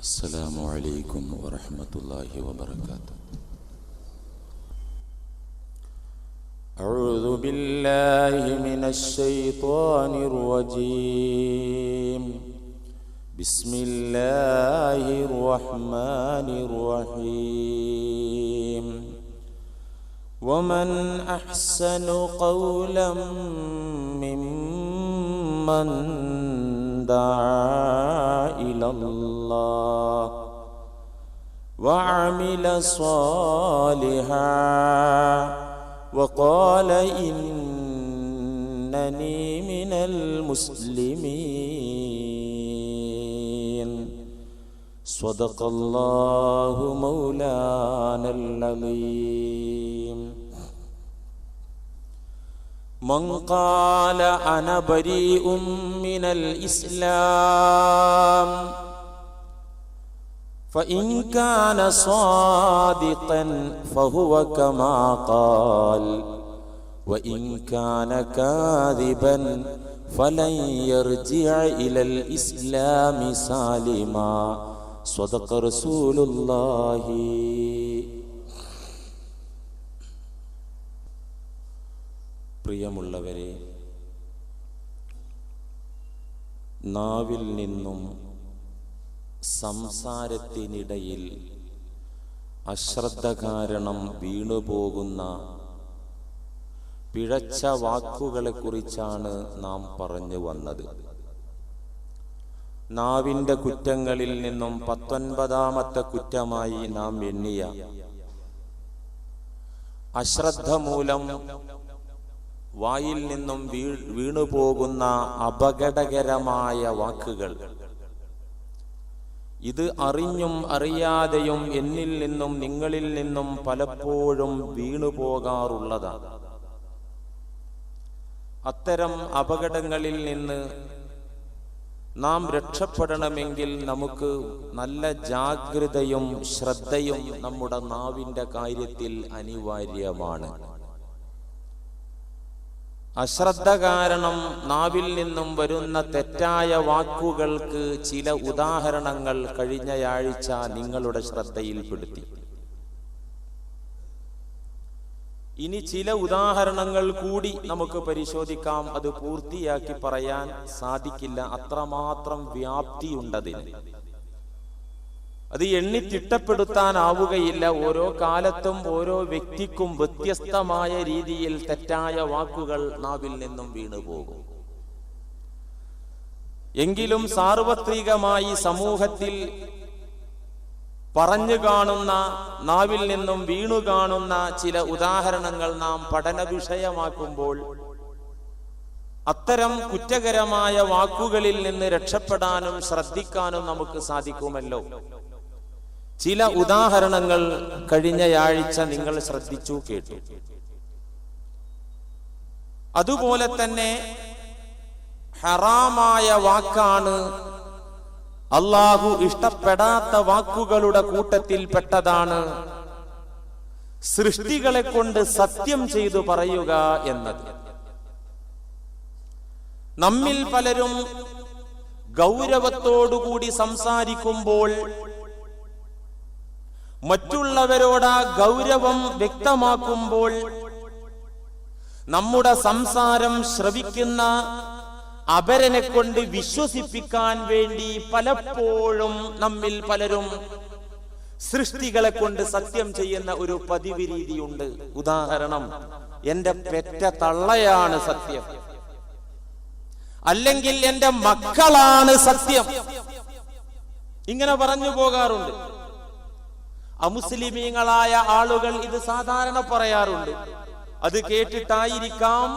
السلام عليكم ورحمة الله وبركاته. أعوذ بالله من الشيطان الرجيم. بسم الله الرحمن الرحيم. ومن أحسن قولا ممن دعا إلى الله وعمل صالحا وقال إنني من المسلمين. صدق الله مولانا العظيم. من قال أنا بريء من الإسلام فإن كان صادقا فهو كما قال وإن كان كاذبا فلن يرجع إلى الإسلام سالما. صدق رسول الله. പ്രിയമുള്ളവരെ നാവിൽ നിന്നും സംസാരത്തിനിടയിൽ അശ്രദ്ധ കാരണം വീണുപോകുന്ന പിഴച്ച വാക്കുകളെ കുറിച്ചാണ് നാം പറഞ്ഞു വന്നത്. നാവിന്റെ കുറ്റങ്ങളിൽ നിന്നും പത്തൊൻപതാമത്തെ കുറ്റമായി നാം എണ്ണിയ അശ്രദ്ധ മൂലം വായിൽ നിന്നും വീ വീണുപോകുന്ന അപകടകരമായ വാക്കുകൾ. ഇത് അറിഞ്ഞും അറിയാതെയും എന്നിൽ നിന്നും നിങ്ങളിൽ നിന്നും പലപ്പോഴും വീണുപോകാറുള്ളതാണ്. അത്തരം അപകടങ്ങളിൽ നിന്ന് നാം രക്ഷപ്പെടണമെങ്കിൽ നമുക്ക് നല്ല ജാഗ്രതയും ശ്രദ്ധയും നമ്മുടെ നാവിന്റെ കാര്യത്തിൽ അനിവാര്യമാണ്. അശ്രദ്ധ കാരണം നാവിൽ നിന്നും വരുന്ന തെറ്റായ വാക്കുകൾക്ക് ചില ഉദാഹരണങ്ങൾ കഴിഞ്ഞയാഴ്ച നിങ്ങളുടെ ശ്രദ്ധയിൽപ്പെടുത്തി. ഇനി ചില ഉദാഹരണങ്ങൾ കൂടി നമുക്ക് പരിശോധിക്കാം. അത് പൂർത്തിയാക്കി പറയാൻ സാധിക്കില്ല. അത്രമാത്രം വ്യാപ്തിയുണ്ടതിന്. അത് എണ്ണി തിട്ടപ്പെടുത്താനാവുകയില്ല. ഓരോ കാലത്തും ഓരോ വ്യക്തിക്കും വ്യത്യസ്തമായ രീതിയിൽ തെറ്റായ വാക്കുകൾ നാവിൽ നിന്നും വീണുപോകും. എങ്കിലും സാർവത്രികമായി സമൂഹത്തിൽ പറഞ്ഞു കാണുന്ന നാവിൽ നിന്നും വീണു കാണുന്ന ചില ഉദാഹരണങ്ങൾ നാം പഠന വിഷയമാക്കുമ്പോൾ അത്തരം കുറ്റകരമായ വാക്കുകളിൽ നിന്ന് രക്ഷപ്പെടാനും ശ്രദ്ധിക്കാനും നമുക്ക് സാധിക്കുമല്ലോ. ചില ഉദാഹരണങ്ങൾ കഴിഞ്ഞയാഴ്ച നിങ്ങൾ ശ്രദ്ധിച്ചു കേട്ടു. അതുപോലെ തന്നെ ഹറാമായ വാക്കാണ് അള്ളാഹു ഇഷ്ടപ്പെടാത്ത വാക്കുകളുടെ കൂട്ടത്തിൽ പെട്ടതാണ്. സൃഷ്ടികളെ കൊണ്ട് സത്യം ചെയ്തു പറയുക എന്നത്. നമ്മിൽ പലരും ഗൗരവത്തോടുകൂടി സംസാരിക്കുമ്പോൾ മറ്റുള്ളവരോട് ആ ഗൗരവം വ്യക്തമാക്കുമ്പോൾ നമ്മുടെ സംസാരം ശ്രവിക്കുന്ന അപരനെ കൊണ്ട് വിശ്വസിപ്പിക്കാൻ വേണ്ടി പലപ്പോഴും നമ്മിൽ പലരും സൃഷ്ടികളെ കൊണ്ട് സത്യം ചെയ്യുന്ന ഒരു പതിവ് രീതിയുണ്ട് ഉദാഹരണം എന്റെ പെറ്റ തള്ളയാണ് സത്യം. അല്ലെങ്കിൽ എന്റെ മക്കളാണ് സത്യം. ഇങ്ങനെ പറഞ്ഞു പോകാറുണ്ട്. അമുസ്ലിമീങ്ങളായ ആളുകൾ ഇത് സാധാരണ പറയാറുണ്ട്. അത് കേട്ടിട്ടായിരിക്കാം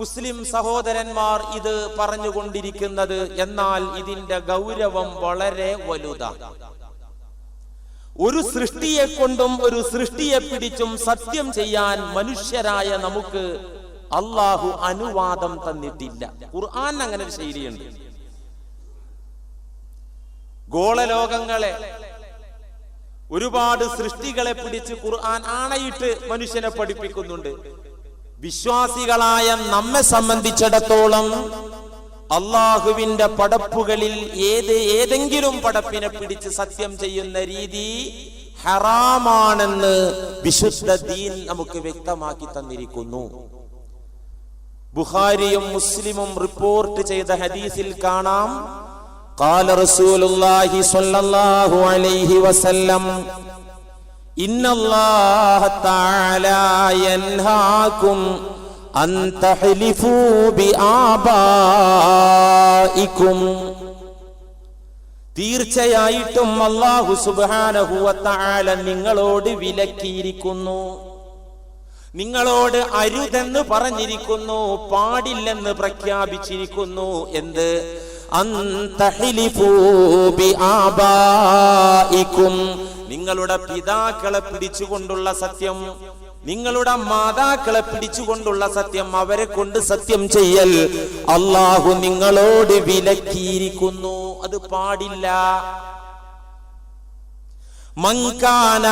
മുസ്ലിം സഹോദരന്മാർ ഇത് പറഞ്ഞുകൊണ്ടിരിക്കുന്നത്. എന്നാൽ ഇതിന്റെ ഗൗരവം വളരെ വലുതാണ് ഒരു സൃഷ്ടിയെ കൊണ്ടും ഒരു സൃഷ്ടിയെ പിടിച്ചും സത്യം ചെയ്യാൻ മനുഷ്യരായ നമുക്ക് അള്ളാഹു അനുവാദം തന്നിട്ടില്ല. ഖുർആൻ അങ്ങനെ ഒരു ശൈലിയുണ്ട്. ഗോളലോകങ്ങളെ ഒരുപാട് സൃഷ്ടികളെ പിടിച്ച് ഖുർആൻ ആണയിട്ട് മനുഷ്യനെ പഠിപ്പിക്കുന്നുണ്ട്. വിശ്വാസികളായ നമ്മെ സംബന്ധിച്ചിടത്തോളം അള്ളാഹുവിന്റെ പടപ്പുകളിൽ ഏത് ഏതെങ്കിലും പടപ്പിനെ പിടിച്ച് സത്യം ചെയ്യുന്ന രീതി ഹറാമാണെന്ന് വിശുദ്ധ ദീൻ നമുക്ക് വ്യക്തമാക്കി തന്നിരിക്കുന്നു. ബുഹാരിയും മുസ്ലിമും റിപ്പോർട്ട് ചെയ്ത ഹദീസിൽ കാണാം قال رسول الله صلى الله عليه وسلم إن الله تعالى ينهاكم أن تحلفوا بآبائكم തീർച്ചയായിട്ടും അള്ളാഹു സുബാനഹുവത്താല നിങ്ങളോട് വിലക്കിയിരിക്കുന്നു നിങ്ങളോട് അരുതെന്ന് പറഞ്ഞിരിക്കുന്നു പാടില്ലെന്ന് പ്രഖ്യാപിച്ചിരിക്കുന്നു എന്ത് അന്തഹിലിഫൂ ബി ആബായിക്കും നിങ്ങളുടെ പിതാക്കളെ പിടിച്ചുകൊണ്ടുള്ള സത്യം നിങ്ങളുടെ മാതാക്കളെ പിടിച്ചുകൊണ്ടുള്ള സത്യം അവരെ കൊണ്ട് സത്യം ചെയ്യൽ അള്ളാഹു നിങ്ങളോട് വിലക്കിയിരിക്കുന്നു. അത് പാടില്ല. മങ്കാന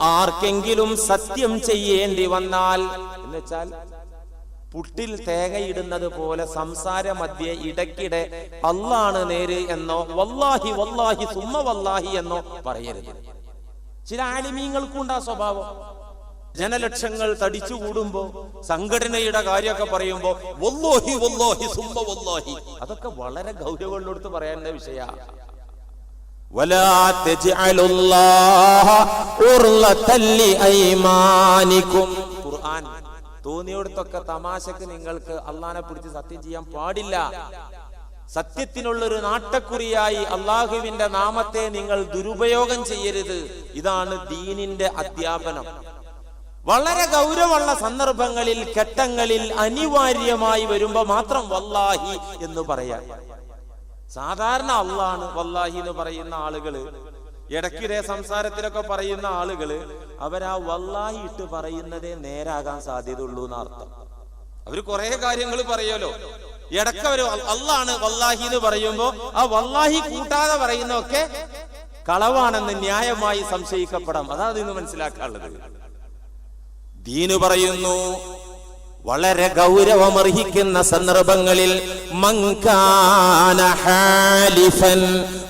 ആർക്കെങ്കിലും സത്യം ചെയ്യേണ്ടി വന്നാൽ എന്ന് വെച്ചാൽ പുട്ടിൽ തേങ്ങയിടുന്നത് പോലെ സംസാരമധ്യേ ഇടയ്ക്കിടെ അല്ലാണ് നേര് എന്നോ വല്ലാഹി വല്ലാഹി സുമ വല്ലാഹി എന്നോ പറയരുത്. ചില ആലിമീങ്ങൾക്കും ഉണ്ടാ സ്വഭാവം. ജനലക്ഷങ്ങൾ തടിച്ചുകൂടുമ്പോ സംഘടനയുടെ കാര്യമൊക്കെ പറയുമ്പോ വല്ലോഹി വല്ലോഹി സുമ്മ വല്ലോഹി അതൊക്കെ വളരെ ഗൗരവമുള്ളടുത്ത് പറയാനുള്ള വിഷയ. ഖുർആൻ തോന്നിയോടത്തൊക്കെ തമാശക്ക് നിങ്ങൾക്ക് അള്ളാനെ പിടിച്ച് സത്യം ചെയ്യാൻ പാടില്ല. സത്യത്തിനുള്ളൊരു നാട്ടക്കുറിയായി അള്ളാഹുവിന്റെ നാമത്തെ നിങ്ങൾ ദുരുപയോഗം ചെയ്യരുത്. ഇതാണ് ദീനിന്റെ അധ്യാപനം. വളരെ ഗൗരവമുള്ള സന്ദർഭങ്ങളിൽ ഘട്ടങ്ങളിൽ അനിവാര്യമായി വരുമ്പോ മാത്രം വല്ലാഹി എന്ന് പറയാം. സാധാരണ അള്ളാണ് വല്ലാഹി എന്ന് പറയുന്ന ആളുകൾ ഇടയ്ക്കിടെ സംസാരത്തിലൊക്കെ പറയുന്ന ആളുകൾ അവരാ വല്ലാഹി ഇട്ട് പറയുന്നതേ നേരാകാൻ സാധ്യതയുള്ളൂ എന്നർത്ഥം. അവർ കുറെ കാര്യങ്ങൾ പറയുമല്ലോ. ഇടയ്ക്ക് അവർ അള്ളാണ് വല്ലാഹി എന്ന് പറയുമ്പോ ആ വല്ലാഹി കൂട്ടാതെ പറയുന്നതൊക്കെ കളവാണെന്ന് ന്യായമായി സംശയിക്കപ്പെടാം. അതാണ് ഇന്ന് മനസ്സിലാക്കാനുള്ളത്. ദീനു പറയുന്നു വളരെ ഗൗരവമർഹിക്കുന്ന സന്ദർഭങ്ങളിൽ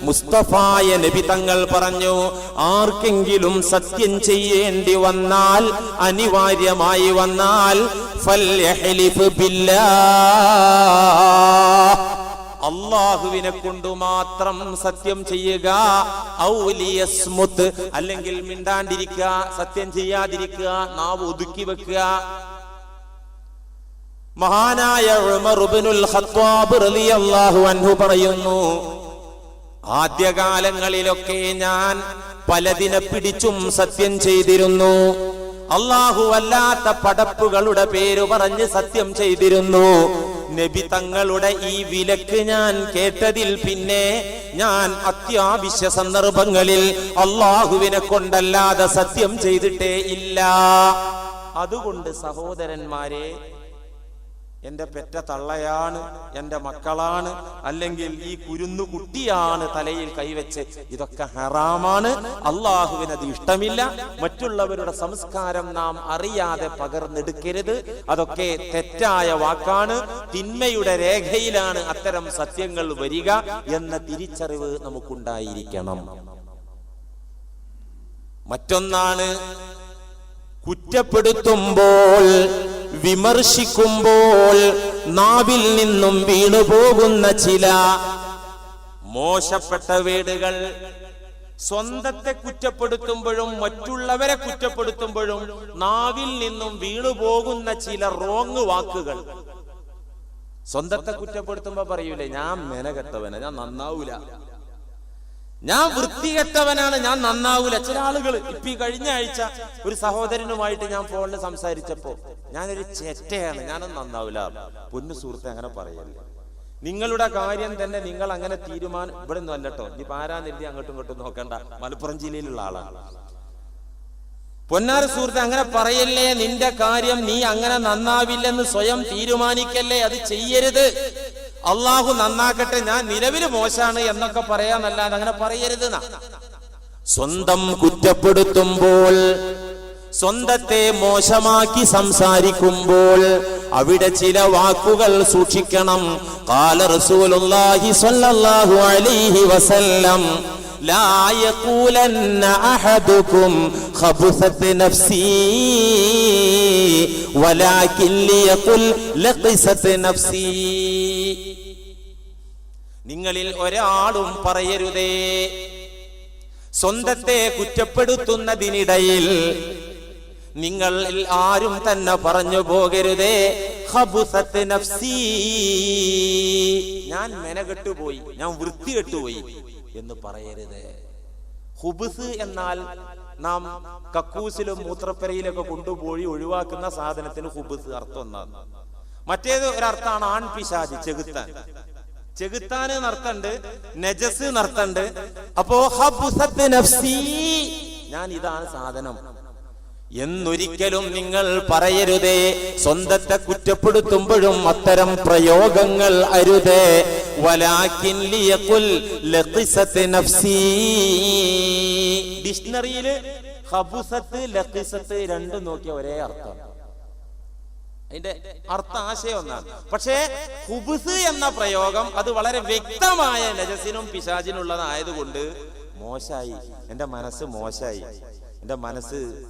മുസ്തഫായ നബി തങ്ങൾ പറഞ്ഞു ആർക്കെങ്കിലും സത്യം ചെയ്യേണ്ടി വന്നാൽ അനിവാര്യമായി വന്നാൽ അള്ളാഹുവിനെ കൊണ്ട് മാത്രം സത്യം ചെയ്യുക അല്ലെങ്കിൽ മിണ്ടാണ്ടിരിക്കുക സത്യം ചെയ്യാതിരിക്കുക നാവ് ഒതുക്കി വെക്കുക മഹാനായ ഖത്താബ് റളിയല്ലാഹു അൻഹു പറയുന്നു ആദ്യകാലങ്ങളിലൊക്കെ ഞാൻ പലതിനെ പിടിച്ചും സത്യം ചെയ്തിരുന്നു. അള്ളാഹു അല്ലാത്ത പടപ്പുകളുടെ പേര് പറഞ്ഞ് സത്യം ചെയ്തിരുന്നു. നബി തങ്ങളുടെ ഈ വിലക്ക് ഞാൻ കേട്ടതിൽ പിന്നെ ഞാൻ അത്യാവശ്യ സന്ദർഭങ്ങളിൽ അള്ളാഹുവിനെ കൊണ്ടല്ലാതെ സത്യം ചെയ്തിട്ടേ ഇല്ല. അതുകൊണ്ട് സഹോദരന്മാരെ എന്റെ പെറ്റ തള്ളയാണ് എന്റെ മക്കളാണ് അല്ലെങ്കിൽ ഈ കുരുന്നു കുട്ടിയാണ് തലയിൽ കൈവച്ച് ഇതൊക്കെ ഹറാമാണ്. അള്ളാഹുവിന് അത് ഇഷ്ടമില്ല. മറ്റുള്ളവരുടെ സംസ്കാരം നാം അറിയാതെ പകർന്നെടുക്കരുത്. അതൊക്കെ തെറ്റായ വാക്കാണ്. തിന്മയുടെ രേഖയിലാണ് അത്തരം സത്യങ്ങൾ വരിക എന്ന തിരിച്ചറിവ് നമുക്കുണ്ടായിരിക്കണം. മറ്റൊന്നാണ് കുറ്റപ്പെടുത്തുമ്പോൾ വിമർശിക്കുമ്പോൾ നാവിൽ നിന്നും വീണുപോകുന്ന ചില മോശപ്പെട്ട വീടുകൾ. സ്വന്തത്തെ കുറ്റപ്പെടുത്തുമ്പോഴും മറ്റുള്ളവരെ കുറ്റപ്പെടുത്തുമ്പോഴും നാവിൽ നിന്നും വീണുപോകുന്ന ചില റോങ് വാക്കുകൾ. സ്വന്തത്തെ കുറ്റപ്പെടുത്തുമ്പോ പറയൂലേ ഞാൻ മെനകെട്ടവനെ ഞാൻ നന്നാവൂല. ഞാൻ വൃത്തികെട്ടവനാണ് ഞാൻ നന്നാവൂല. ചില ആളുകൾ ഇപ്പൊ ഈ കഴിഞ്ഞ ആഴ്ച ഒരു സഹോദരനുമായിട്ട് ഞാൻ ഫോണിൽ സംസാരിച്ചപ്പോ ഞാനൊരു ചെറ്റയാണ് ഞാനൊന്നും നന്നാവൂല. പൊന്നു സുഹൃത്തെ അങ്ങനെ പറയല്ലേ നിങ്ങളുടെ കാര്യം തന്നെ നിങ്ങൾ അങ്ങനെ തീരുമാനം ഇവിടെ ഒന്നും അല്ലട്ടോ ഇനി പാരാനിരുതി അങ്ങോട്ടും ഇങ്ങോട്ടും നോക്കണ്ട. മലപ്പുറം ജില്ലയിലുള്ള ആളാണ്. പൊന്നാര സുഹൃത്തെ അങ്ങനെ പറയല്ലേ? നിന്റെ കാര്യം നീ അങ്ങനെ നന്നാവില്ലെന്ന് സ്വയം തീരുമാനിക്കല്ലേ? അത് ചെയ്യരുത്. അള്ളാഹു നന്നാക്കട്ടെ ഞാൻ നിലവില് മോശാണ് എന്നൊക്കെ പറയാന്നല്ലാതെ അങ്ങനെ പറയരുത് എന്നാ. സ്വന്തം കുറ്റപ്പെടുത്തുമ്പോൾ സ്വന്തത്തെ മോശമാക്കി സംസാരിക്കുമ്പോൾ അവിടെ ചില വാക്കുകൾ സൂക്ഷിക്കണം കാല റസൂലുള്ളാഹി സ്വല്ലല്ലാഹു അലൈഹി വസല്ലം لا يقولن أحدكم خبثت نفسي ولكن ليقل لقست نفسي നിങ്ങളിൽ ഒരാളും പറയരുതേ. സ്വന്തത്തെ കുറ്റപ്പെടുത്തുന്നതിനിടയിൽ നിങ്ങൾ ആരും തന്നെ പറഞ്ഞു പോകരുതേ. നഫ്സീ. ഞാൻ മെനകെട്ടുപോയി ഞാൻ വൃത്തികെട്ടുപോയി എന്ന് പറയരുത്. ഹുബുസ് എന്നാൽ നാം കക്കൂസിലും മൂത്രപ്പരയിലൊക്കെ കൊണ്ടുപോയി ഒഴിവാക്കുന്ന സാധനത്തിന് ഹുബുസ് അർത്ഥം ഒന്നാണ് മറ്റേത് ഒരർത്ഥാണ് ആൺ പിശാജ് ചെകുത്താൻ ചെകുത്താന് നർത്തണ്ട് നജസ് നർത്തണ്ട് അപ്പോ ഞാൻ ഇതാണ് സാധനം. എന്നൊരിക്കലും നിങ്ങൾ പറയരുതേ സ്വന്തത്തെ കുറ്റപ്പെടുത്തുമ്പോഴും അത്തരം പ്രയോഗങ്ങൾ അരുതേ. ഡിക്ഷണറിയിൽ ഹബുസത്ത് ലഖിസത്ത് രണ്ടും നോക്കിയ ഒരേ അർത്ഥം. അതിന്റെ അർത്ഥ ആശയം ഒന്നാണ് പക്ഷേ ഹുബുസ് എന്ന പ്രയോഗം അത് വളരെ വ്യക്തമായ നജസിനും പിശാചിനുള്ളതായതുകൊണ്ട് മോശായി എന്റെ മനസ്സ് മോശായി എന്റെ മനസ്സ്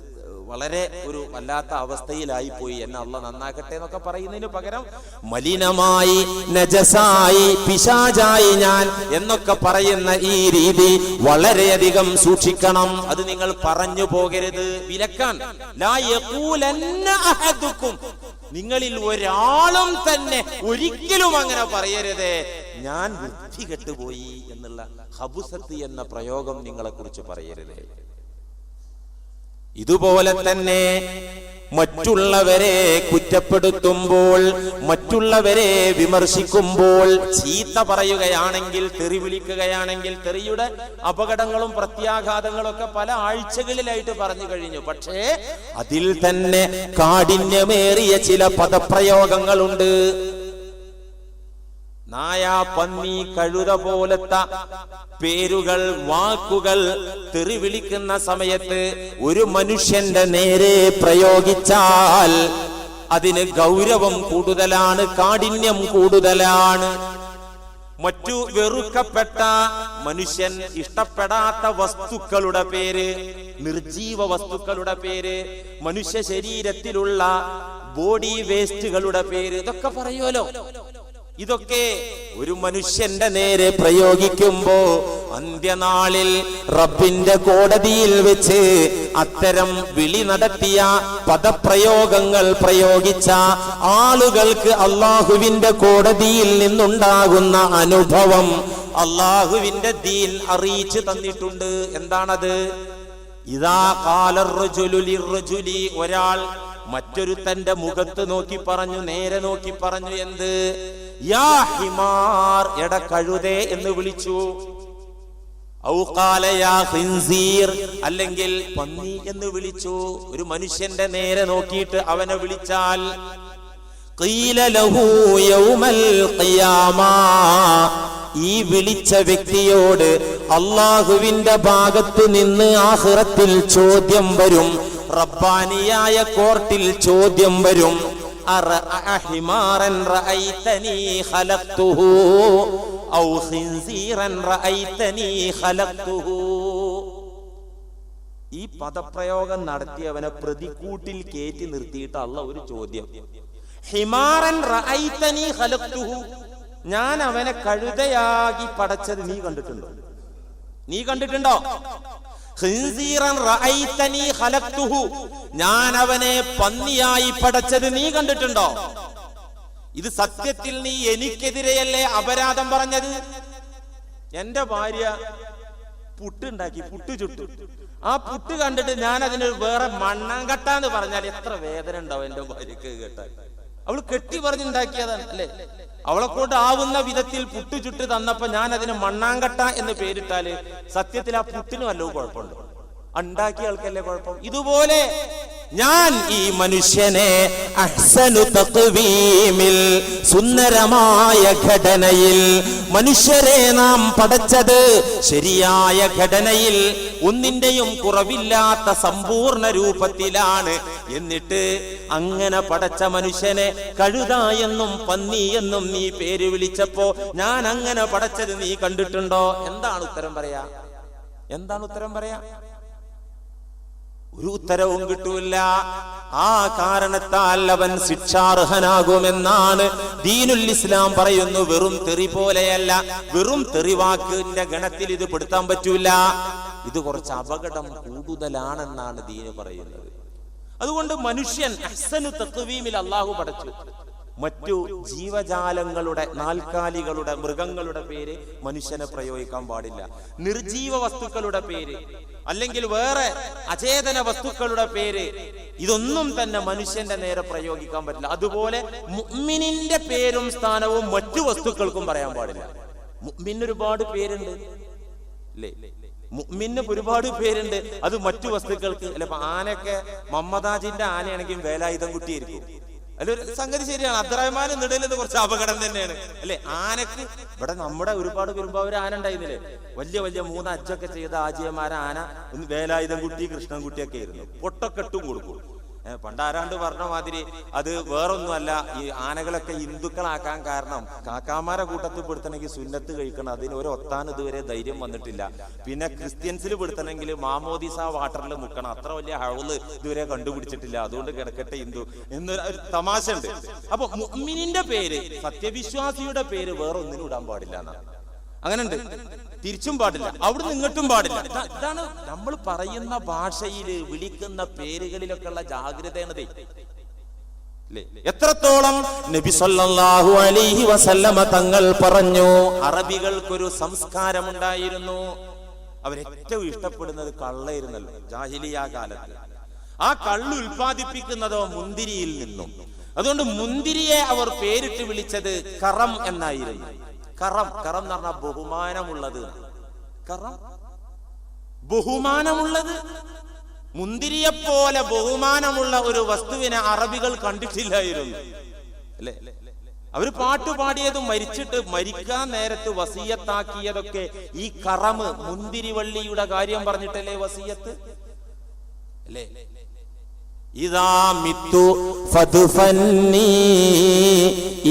വളരെ ഒരു വല്ലാത്ത അവസ്ഥയിലായി പോയി എന്നെ അള്ള നന്നാക്കട്ടെ എന്നൊക്കെ പറയുന്നതിന് പകരം മലിനമായി നജസായി പിശാചായി ഞാൻ എന്നൊക്കെ പറയുന്ന ഈ രീതി വളരെയധികം സൂക്ഷിക്കണം. അത് നിങ്ങൾ പറഞ്ഞു പോകരുത്. വിലക്കാൻ. ലാ അഹദുക്കും. നിങ്ങളിൽ ഒരാളും തന്നെ ഒരിക്കലും അങ്ങനെ പറയരുത്. ഞാൻ ബുദ്ധി കെട്ടുപോയി എന്നുള്ള ഹബുസത്ത് എന്ന പ്രയോഗം നിങ്ങളെ കുറിച്ച് പറയരുത്. ഇതുപോലെ തന്നെ മറ്റുള്ളവരെ കുറ്റപ്പെടുത്തുമ്പോൾ മറ്റുള്ളവരെ വിമർശിക്കുമ്പോൾ ചീത്ത പറയുകയാണെങ്കിൽ തെറി വിളിക്കുകയാണെങ്കിൽ തെറിയുടെ അപകടങ്ങളും പ്രത്യാഘാതങ്ങളും ഒക്കെ പല ആഴ്ചകളിലായിട്ട് പറഞ്ഞു കഴിഞ്ഞു. പക്ഷേ അതിൽ തന്നെ കാഠിന്യമേറിയ ചില പദപ്രയോഗങ്ങളുണ്ട്. നായ പന്നി കഴുത പോലത്തെ പേരുകൾ വാക്കുകൾ തെറി വിളിക്കുന്ന സമയത്ത് ഒരു മനുഷ്യന്റെ നേരെ പ്രയോഗിച്ചാൽ അതിന് ഗൗരവം കൂടുതലാണ് കാഠിന്യം കൂടുതലാണ്. മറ്റു വെറുക്കപ്പെട്ട മനുഷ്യൻ ഇഷ്ടപ്പെടാത്ത വസ്തുക്കളുടെ പേര് നിർജീവ വസ്തുക്കളുടെ പേര് മനുഷ്യ ശരീരത്തിലുള്ള ബോഡി വേസ്റ്റുകളുടെ പേര് ഇതൊക്കെ പറയുമല്ലോ. ഇതൊക്കെ ഒരു മനുഷ്യന്റെ നേരെ പ്രയോഗിക്കുമ്പോ അന്ത്യനാളിൽ റബ്ബിന്റെ കോടതിയിൽ വെച്ച് അത്തരം വിളി നടത്തിയ പദപ്രയോഗങ്ങൾ പ്രയോഗിച്ച ആളുകൾക്ക് അള്ളാഹുവിന്റെ കോടതിയിൽ നിന്നുണ്ടാകുന്ന അനുഭവം അള്ളാഹുവിന്റെ ദീൻ അറിയിച്ചു തന്നിട്ടുണ്ട്. എന്താണത്? ഇതാ കാലി ഒരാൾ മറ്റൊരു തന്റെ മുഖത്ത് നോക്കി പറഞ്ഞു നേരെ നോക്കി പറഞ്ഞു എന്ത്? യാ ഹിമാർ എട കഴുതേ എന്ന് വിളിച്ചു. അല്ലെങ്കിൽ പന്നി എന്ന് വിളിച്ചു. ഒരു മനുഷ്യന്റെ നേരെ നോക്കിയിട്ട് അവനെ വിളിച്ചാൽ ഈ വിളിച്ച വ്യക്തിയോട് അള്ളാഹുവിന്റെ ഭാഗത്ത് നിന്ന് ആഹ്റത്തിൽ ചോദ്യം വരും. റബ്ബാനിയായ കോർട്ടിൽ ചോദ്യം വരും. ഈ പദപ്രയോഗം നടത്തിയവനെ പ്രതിക്കൂട്ടിൽ കയറ്റി നിർത്തിയിട്ട് അല്ല ഒരു ചോദ്യം. ഹിമാറൻ ഞാൻ അവനെ കഴുതയാകി പടച്ചത് നീ കണ്ടിട്ടുണ്ടോ? നീ കണ്ടിട്ടുണ്ടോ? ഞാൻ അവനെ പന്നിയായി പടച്ചത് നീ കണ്ടിട്ടുണ്ടോ? ഇത് സത്യത്തിൽ നീ എനിക്കെതിരെയല്ലേ അപരാധം പറഞ്ഞത്? എന്റെ ഭാര്യ പുട്ടുണ്ടാക്കി പുട്ട് ചുട്ടു. ആ പുട്ട് കണ്ടിട്ട് ഞാൻ അതിന് വേറെ മണ്ണം എന്ന് പറഞ്ഞാൽ എത്ര വേദന ഉണ്ടാവും എന്റെ ഭാര്യക്ക് കേട്ടാൽ അവൾ കെട്ടി പറഞ്ഞുണ്ടാക്കിയതാണ് അല്ലേ? അവളെ കൊണ്ട് ആവുന്ന വിധത്തിൽ പുട്ട് ചുട്ട് തന്നപ്പോ ഞാൻ അതിന് മണ്ണാങ്കട്ട എന്ന് പേരിട്ടാൽ സത്യത്തിൽ ആ പുട്ടിന് വല്ലതും കുഴപ്പമുണ്ട്? ഉണ്ടാക്കിയ ആൾക്കല്ലേ കുഴപ്പം? ഇതുപോലെ ഞാൻ ഈ മനുഷ്യനെ അഹ്സനു തഖ്വീമിൽ സുന്ദരമായ ഘടനയിൽ മനുഷ്യരെ നാം പടച്ചത് ശരിയായ ഘടനയിൽ ഒന്നിന്റെയും കുറവില്ലാത്ത സമ്പൂർണ രൂപത്തിലാണ്. എന്നിട്ട് അങ്ങനെ പടച്ച മനുഷ്യനെ കഴുത എന്നും പന്നി എന്നും നീ പേര് വിളിച്ചപ്പോ ഞാൻ അങ്ങനെ പടച്ചത് നീ കണ്ടിട്ടുണ്ടോ? എന്താണ് ഉത്തരം പറയാ? എന്താണ് ഉത്തരം പറയാ? ഒരു ഉത്തരവും കിട്ടൂല. ആ കാരണത്താൽ അവൻ ശിക്ഷാർഹനാകുമെന്നാണ് ദീനുൽ ഇസ്ലാം പറയുന്നു. വെറും തെറി പോലെയല്ല. വെറും തെറിവാക്കിന്റെ ഗണത്തിൽ ഇത് പെടുത്താൻ പറ്റൂല. ഇത് കുറച്ച് അപകടം കൂടുതലാണെന്നാണ് ദീന് പറയുന്നത്. അതുകൊണ്ട് മനുഷ്യൻ അഹ്സനു തത്വീമിൽ അള്ളാഹു പഠിച്ചു മറ്റു ജീവജാലങ്ങളുടെ നാൽക്കാലികളുടെ മൃഗങ്ങളുടെ പേര് മനുഷ്യനെ പ്രയോഗിക്കാൻ പാടില്ല. നിർജീവ വസ്തുക്കളുടെ പേര് അല്ലെങ്കിൽ വേറെ അചേതന വസ്തുക്കളുടെ പേര് ഇതൊന്നും തന്നെ മനുഷ്യന്റെ നേരെ പ്രയോഗിക്കാൻ പറ്റില്ല. അതുപോലെ മുഅ്മിനിന്റെ പേരും സ്ഥാനവും മറ്റു വസ്തുക്കൾക്കും പറയാൻ പാടില്ല. മുഅ്മിന് ഒരുപാട് പേരുണ്ട്. മുഅ്മിന് ഒരുപാട് പേരുണ്ട്. അത് മറ്റു വസ്തുക്കൾക്ക് അല്ലെ ആനയൊക്കെ മമ്മദാജിന്റെ ആനയാണെങ്കിൽ വേലായുധം കുട്ടിയായിരിക്കും. അല്ല ഒരു സംഗതി ശരിയാണ്. അബ്ദുറഹ്മാൻ നിടലിൽ കുറച്ച് അപകടം തന്നെയാണ്. അല്ലെ? ആനക്ക് ഇവിടെ നമ്മുടെ ഒരുപാട് വരുമ്പോ ഒരു ആന ഉണ്ടായിരുന്നില്ലേ? വലിയ വലിയ മൂന്ന് അച്ചൊക്കെ ചെയ്ത ആജിയമാരെ ആന. ഒന്ന് വേലായുധം കുട്ടി കൃഷ്ണൻകുട്ടിയൊക്കെ ആയിരുന്നു. പൊട്ടക്കെട്ടും കൊടുക്കും. ഏ, പണ്ട് ആരാണ്ട് പറഞ്ഞ മാതിരി അത് വേറൊന്നുമല്ല ഈ ആനകളൊക്കെ ഹിന്ദുക്കളാക്കാൻ കാരണം കാക്കാമാരെ കൂട്ടത്തിൽ പെടുത്തണമെങ്കിൽ സുന്നത്ത് കഴിക്കണം അതിന് ഒരു ഒത്താൻ ഇതുവരെ ധൈര്യം വന്നിട്ടില്ല. പിന്നെ ക്രിസ്ത്യൻസിൽ പെടുത്തണമെങ്കിൽ മാമോദിസ വാട്ടറിൽ മുക്കണം അത്ര വലിയ ഹൗൾ ഇതുവരെ കണ്ടുപിടിച്ചിട്ടില്ല. അതുകൊണ്ട് കിടക്കട്ടെ ഹിന്ദു എന്നൊരു തമാശ ഉണ്ട് അപ്പൊ മുഅ്മിനിന്റെ പേര് സത്യവിശ്വാസിയുടെ പേര് വേറൊന്നിനും ഇടാൻ പാടില്ല എന്നാണ്. അങ്ങനെ ഉണ്ട് തിരിച്ചും പാടില്ല. അവിടുന്ന് ഇങ്ങോട്ടും പാടില്ല. ഇതാണ് നമ്മൾ പറയുന്ന ഭാഷയിൽ വിളിക്കുന്ന പേരുകളിലൊക്കെ ഉള്ള ജാഗ്രതയാണത്? എത്രത്തോളം നബി സല്ലല്ലാഹു അലൈഹി വസല്ലമ തങ്ങൾ പറഞ്ഞു? അറബികൾക്കൊരു സംസ്കാരമുണ്ടായിരുന്നു. അവരേറ്റവും ഇഷ്ടപ്പെടുന്നത് കള്ളായിരുന്നല്ലോ ജാഹിലിയ കാലത്ത്. ആ കള്ള് ഉൽപ്പാദിപ്പിക്കുന്നതോ മുന്തിരിയിൽ നിന്നും. അതുകൊണ്ട് മുന്തിരിയെ അവർ പേരിട്ട് വിളിച്ചത് കറം എന്നായിരുന്നു. കറം. കറം എന്ന് പറഞ്ഞാൽ ബഹുമാനമുള്ളത്. കറം? ബഹുമാനമുള്ളത്? മുന്തിരിയെ പോലെ ബഹുമാനമുള്ള ഒരു വസ്തുവിനെ അറബികൾ കണ്ടിട്ടില്ലായിരുന്നു. അല്ലേ? അവർ പാട്ട് പാടിയതും മരിച്ചിട്ട് മരിക്കാൻ നേരത്ത് വസീയത്താക്കിയതൊക്കെ ഈ കറമ് മുന്തിരിവള്ളിയുടെ കാര്യം പറഞ്ഞിട്ടല്ലേ വസീയത്ത്? അല്ലേ? ഇതാ മിത്തു ഫതുഫന്നി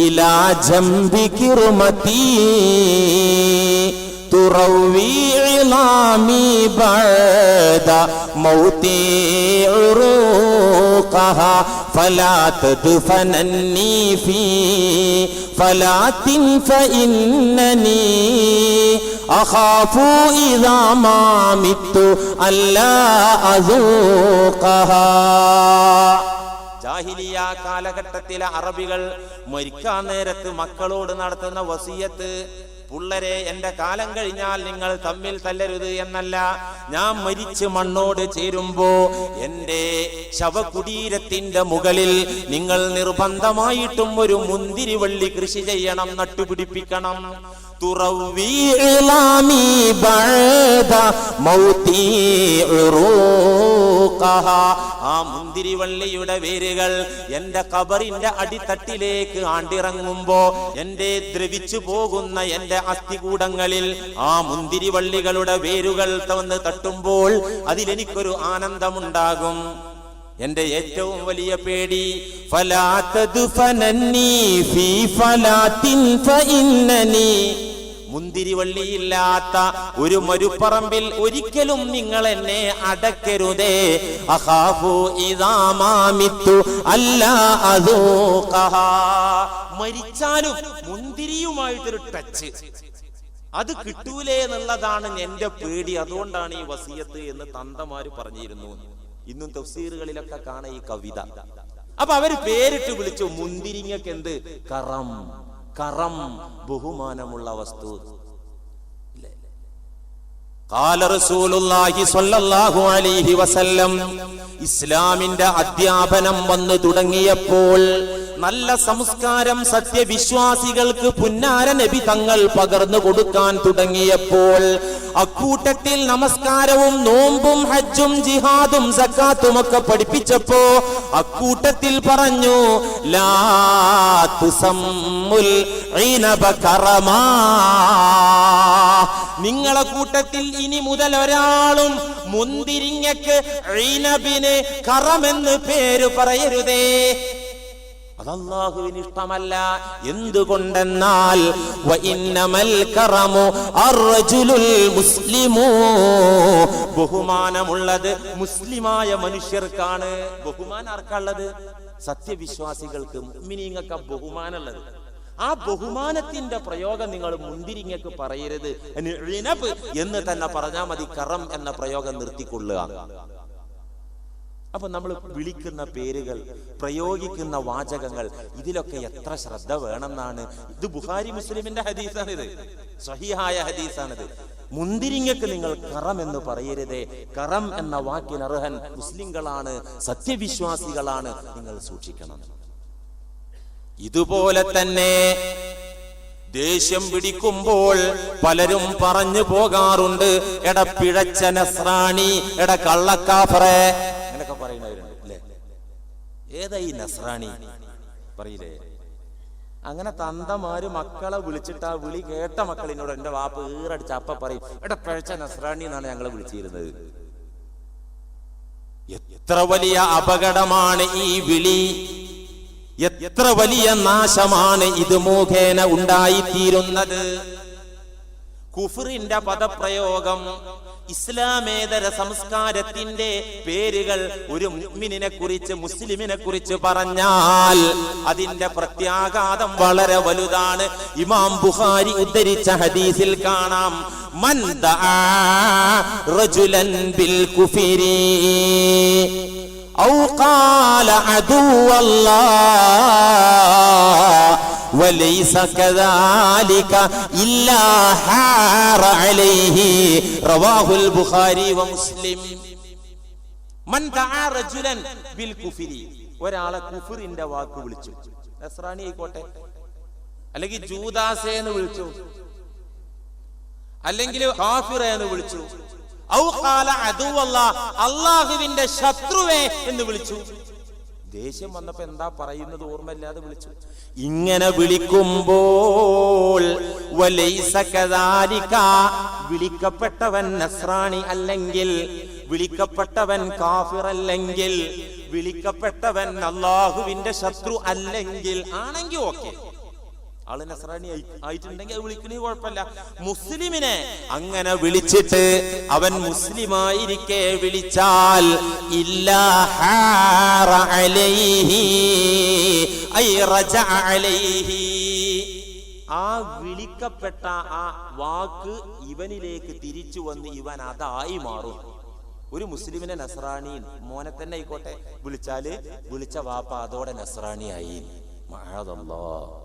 ഇലാ ജംബി കിറുമതി തുറവി ഇളാമി ബഅദ മൗതി ഉറൂഖഹ ഫലാ തദ്ഫനന്നി ഫീ ഫലാത്തിൻ ഫഇന്നനീ അഖാഫു ഇദാ മാമിത്തു അല്ലാ അസൂഖഹാ ജാഹിലിയ കാലഘട്ടത്തിലെ അറബികൾ മരിക്കാൻ നേരത്ത് മക്കളോട് നടത്തുന്ന വസീയത്ത് പുള്ളരെ എന്റെ കാലം കഴിഞ്ഞാൽ നിങ്ങൾ തമ്മിൽ തല്ലരുത് എന്നല്ല. ഞാൻ മരിച്ച് മണ്ണോട് ചേരുമ്പോ എന്റെ ശവകുടീരത്തിന്റെ മുകളിൽ നിങ്ങൾ നിർബന്ധമായിട്ടും ഒരു മുന്തിരിവള്ളി കൃഷി ചെയ്യണം നട്ടുപിടിപ്പിക്കണം. തുറവി ഇളാമി بعد موتي عروقها ആ മുന്തിരിവള്ളിയുടെ വേരുകൾ എന്റെ കബറിന്റെ അടിത്തട്ടിലേക്ക് ആണ്ടിറങ്ങുമ്പോ എന്റെ ദ്രവിച്ചു പോകുന്ന എന്റെ അസ്ഥികൂടങ്ങളിൽ ആ മുന്തിരിവള്ളികളുടെ വേരുകൾ തന്ന് തട്ടുമ്പോൾ അതിലെനിക്കൊരു ആനന്ദമുണ്ടാകും. എന്റെ ഏറ്റവും വലിയ പേടി ഫലാത്തത് ഫനന്നി ഫീ ഫലാത്തിൻ ഫഇന്നനീ. മുന്തിരിവള്ളിയില്ലാത്ത ഒരു മരുപ്പറമ്പിൽ ഒരിക്കലും നിങ്ങൾ എന്നെ അടക്കരുതേ അഹാഫു ഇതാമാമിത്തു അല്ല മരിച്ചാലും മുന്തിരിയുമായിട്ടൊരു ടച്ച്. അത് കിട്ടൂലേ എന്നുള്ളതാണ് എന്റെ പേടി. അതുകൊണ്ടാണ് ഈ വസീയത്ത് എന്ന് തന്തമാര് പറഞ്ഞിരുന്നു. ഇന്നും തഫ്സീറുകളിലൊക്കെ കാണ ഈ കവിത. അപ്പൊ അവർ പേരിട്ട് വിളിച്ചു മുന്തിരിങ്ങക്ക് എന്ത് കറം. കറം ബഹുമാനമുള്ള വസ്തു. ഇസ്ലാമിന്റെ അധ്യാപനം വന്നു തുടങ്ങിയപ്പോൾ നല്ല സംസ്കാരം സത്യവിശ്വാസികൾക്ക് പുന്നാര നബി തങ്ങൾ പകർന്നു കൊടുക്കാൻ തുടങ്ങിയപ്പോൾ അക്കൂട്ടത്തിൽ നമസ്കാരവും നോമ്പും ഹജ്ജും ജിഹാദും സക്കാത്തും ഒക്കെ പഠിപ്പിച്ചപ്പോ അക്കൂട്ടത്തിൽ പറഞ്ഞു നിങ്ങളെ കൂട്ടത്തിൽ ഇനി മുതൽ ഒരാളും മുന്തിരിങ്ങക്ക് ഐനബിന് കറമെന്ന് പേര് പറയരുതേ. അതല്ലാഹുവിന് ഇഷ്ടമല്ല എന്തുകൊണ്ടെന്നാൽ ബഹുമാനമുള്ളത് മുസ്ലിമായ മനുഷ്യർക്കാണ്. ബഹുമാനം ആർക്കുള്ളത്? സത്യവിശ്വാസികൾക്ക് മുഅ്മിനീങ്ങൾക്ക് ബഹുമാനമുള്ളത്. ആ ബഹുമാനത്തിന്റെ പ്രയോഗം നിങ്ങൾ മുന്തിരിങ്ങക്ക് പറയരുത്. എന്ന് തന്നെ പറഞ്ഞാൽ മതി കറം എന്ന പ്രയോഗം നിർത്തിക്കൊള്ളുക. അപ്പൊ നമ്മൾ വിളിക്കുന്ന പേരുകൾ പ്രയോഗിക്കുന്ന വാചകങ്ങൾ ഇതിലൊക്കെ എത്ര ശ്രദ്ധ വേണമെന്നാണ്. ഇത് ബുഹാരി മുസ്ലിമിന്റെ ഹദീസാണിത്. സഹിഹായ ഹദീസാണിത്. മുന്തിരിങ്ങക്ക് നിങ്ങൾ കറം എന്ന് പറയരുതേ. കറം എന്ന വാക്കിനർഹൻ മുസ്ലിങ്ങളാണ് സത്യവിശ്വാസികളാണ്. നിങ്ങൾ സൂക്ഷിക്കണം. ഇതുപോലെ തന്നെ ദേഷ്യം പിടിക്കുമ്പോൾ പലരും പറഞ്ഞു പോകാറുണ്ട്. എട പിഴച്ച നസ്രാണി എട കള്ളക്കാഫറേ. ഏതാ ഈ നസ്രാണി? പറയില്ലേ? അങ്ങനെ തന്തമാര് മക്കളെ വിളിച്ചിട്ട് ആ വിളി കേട്ട മക്കളിനോട് എന്റെ വാപ്പ് ഈറടിച്ച അപ്പ പറയും എടാ പിഴച്ച നസ്രാണി എന്നാണ് ഞങ്ങളെ വിളിച്ചിരുന്നത്. എത്ര വലിയ അപകടമാണ് ഈ വിളി. എത്ര വലിയ നാശമാണ് ഇത് മുഖേന ഉണ്ടായിത്തീരുന്നത്. കുഫറിന്റെ പദപ്രയോഗം ഇസ്ലാമേതര സംസ്കാരത്തിന്റെ പേരുകൾ ഒരു മുഅ്മിനിനെ കുറിച്ച് മുസ്ലിമിനെ കുറിച്ച് പറഞ്ഞാൽ അതിന്റെ പ്രത്യാഘാതം വളരെ വലുതാണ്. ഇമാം ബുഖാരി ഉദ്ധരിച്ച ഹദീസിൽ കാണാം മൻ റജുലൻ ബിൽ കുഫിരി ഔ ഖാല അദു وليس كذلك إلا حار عليه رواه البخاري ومسلم من دعا رجلا بالكفر ഒരാളെ കുഫറിന്റെ വാക്ക് വിളിച്ചു നസ്രാണി ആയിക്കോട്ടെ അല്ലെങ്കിൽ ജൂദാസെ എന്ന് വിളിച്ചു അല്ലെങ്കിൽ കാഫിറെ എന്ന് വിളിച്ചു ഔ ഖാല അദുവല്ല അള്ളാഹുവിന്റെ ശത്രുവേ എന്ന് വിളിച്ചു ദേഷ്യം വന്നപ്പോ എന്താ പറയുന്നത് ഓർമ്മയില്ലാതെ വിളിച്ചു. ഇങ്ങനെ വിളിക്കുമ്പോൾ വിളിക്കപ്പെട്ടവൻ നസ്രാണി അല്ലെങ്കിൽ വിളിക്കപ്പെട്ടവൻ കാഫിർ അല്ലെങ്കിൽ വിളിക്കപ്പെട്ടവൻ അള്ളാഹുവിന്റെ ശത്രു അല്ലെങ്കിൽ ആണെങ്കിൽ ഓക്കെ. ആൾ നസറാണി ആയി- ആയിട്ടുണ്ടെങ്കിൽ അത് വിളിക്കണേ കുഴപ്പമില്ല. മുസ്ലിമിനെ അങ്ങനെ വിളിച്ചിട്ട് അവൻ മുസ്ലിമായിരിക്കെ വിളിച്ചാൽ ആ വിളിക്കപ്പെട്ട ആ വാക്ക് ഇവനിലേക്ക് തിരിച്ചു വന്ന് ഇവൻ അതായി മാറും. ഒരു മുസ്ലിമിനെ നസ്രാണി മോനെ തന്നെ ആയിക്കോട്ടെ. വിളിച്ചാൽ വിളിച്ച വാപ്പ അതോടെ നസ്രാണിയായി. മഴതല്ലോ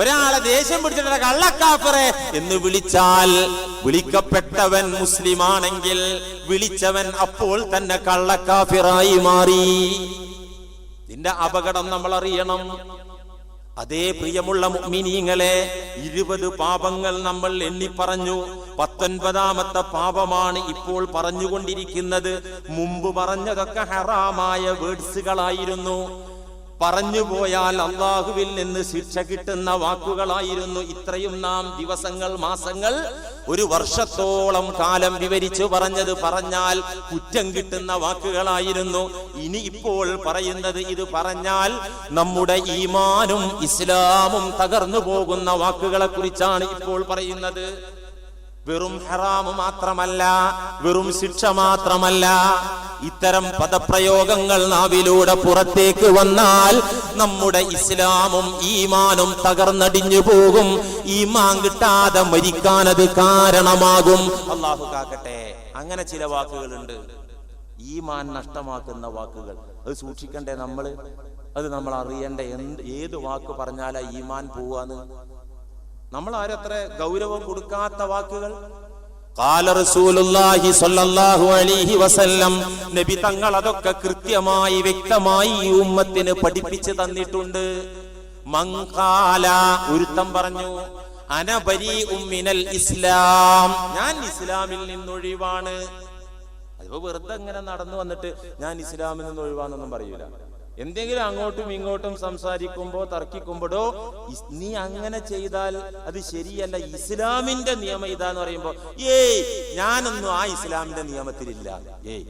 ഒരാളെ ദേഷ്യം പിടിച്ചിട്ട് കള്ളക്കാഫറെ എന്ന് വിളിച്ചാൽ വിളിക്കപ്പെട്ടവൻ മുസ്ലിം ആണെങ്കിൽ വിളിച്ചവൻ അപ്പോൾ തന്നെ കള്ളക്കാഫിറായി മാറി. ഇതിന്റെ അപകടം നമ്മൾ അറിയണം അതേ പ്രിയമുള്ള മിനിങ്ങളെ ഇരുപത് പാപങ്ങൾ നമ്മൾ എണ്ണി പറഞ്ഞു. പത്തൊൻപതാമത്തെ പാപമാണ് ഇപ്പോൾ പറഞ്ഞുകൊണ്ടിരിക്കുന്നത്. മുമ്പ് പറഞ്ഞതൊക്കെ ഹറാമായ വേർഡ്സുകളായിരുന്നു പറഞ്ഞു പോയാൽ അള്ളാഹുവിൽ നിന്ന് ശിക്ഷ കിട്ടുന്ന വാക്കുകളായിരുന്നു ഇത്രയും നാം ദിവസങ്ങൾ മാസങ്ങൾ. ഒരു വർഷത്തോളം കാലം വിവരിച്ചു പറഞ്ഞത് പറഞ്ഞാൽ കുറ്റം കിട്ടുന്ന വാക്കുകളായിരുന്നു. ഇനി ഇപ്പോൾ പറയുന്നത് ഇത് പറഞ്ഞാൽ നമ്മുടെ ഈമാനും ഇസ്ലാമും തകർന്നു പോകുന്ന വാക്കുകളെ കുറിച്ചാണ് ഇപ്പോൾ പറയുന്നത്. വെറും ഹറാമ് മാത്രമല്ല വെറും ശിക്ഷ മാത്രമല്ല. ഇത്തരം പദപ്രയോഗങ്ങൾ നാവിലൂടെ പുറത്തേക്ക് വന്നാൽ നമ്മുടെ ഇസ്ലാമും ഈമാനും തകർന്നടിഞ്ഞു പോകും. ഈമാൻ കിട്ടാതെ മരിക്കാനത് കാരണമാകും. അള്ളാഹു കാക്കട്ടെ അങ്ങനെ ചില വാക്കുകളുണ്ട്. ഈമാൻ നഷ്ടമാക്കുന്ന വാക്കുകൾ. അത് സൂക്ഷിക്കണ്ടേ നമ്മൾ? അത് നമ്മൾ അറിയണ്ടേ എന്ത് ഏത് വാക്ക് പറഞ്ഞാലാ ഈമാൻ പോവാന്ന്? നമ്മൾ ആരത്ര ഗൗരവം കൊടുക്കാത്ത വാക്കുകൾ. നബി തങ്ങൾ അതൊക്കെ കൃത്യമായി വ്യക്തമായി ഈ ഉമ്മത്തിന് പഠിപ്പിച്ചു തന്നിട്ടുണ്ട്. മങ്കാല ഒരുത്തം പറഞ്ഞു അനബരി ഉമ്മിനൽ ഇസ്ലാം. ഞാൻ ഇസ്ലാമിൽ നിന്നൊഴിവാണ്. അതിപ്പോ വെറുതെ ഇങ്ങനെ നടന്നു വന്നിട്ട് ഞാൻ ഇസ്ലാമിൽ നിന്ന് ഒഴിവാന്നൊന്നും പറയൂല. എന്തെങ്കിലും അങ്ങോട്ടും ഇങ്ങോട്ടും സംസാരിക്കുമ്പോ തർക്കിക്കുമ്പോഴോ നീ അങ്ങനെ ചെയ്താൽ അത് ശരിയല്ല. ഇസ്ലാമിന്റെ നിയമം ഇതാന്ന് പറയുമ്പോ ഏയ് ഞാനൊന്നും ആ ഇസ്ലാമിന്റെ നിയമത്തിലില്ല. ഏയ്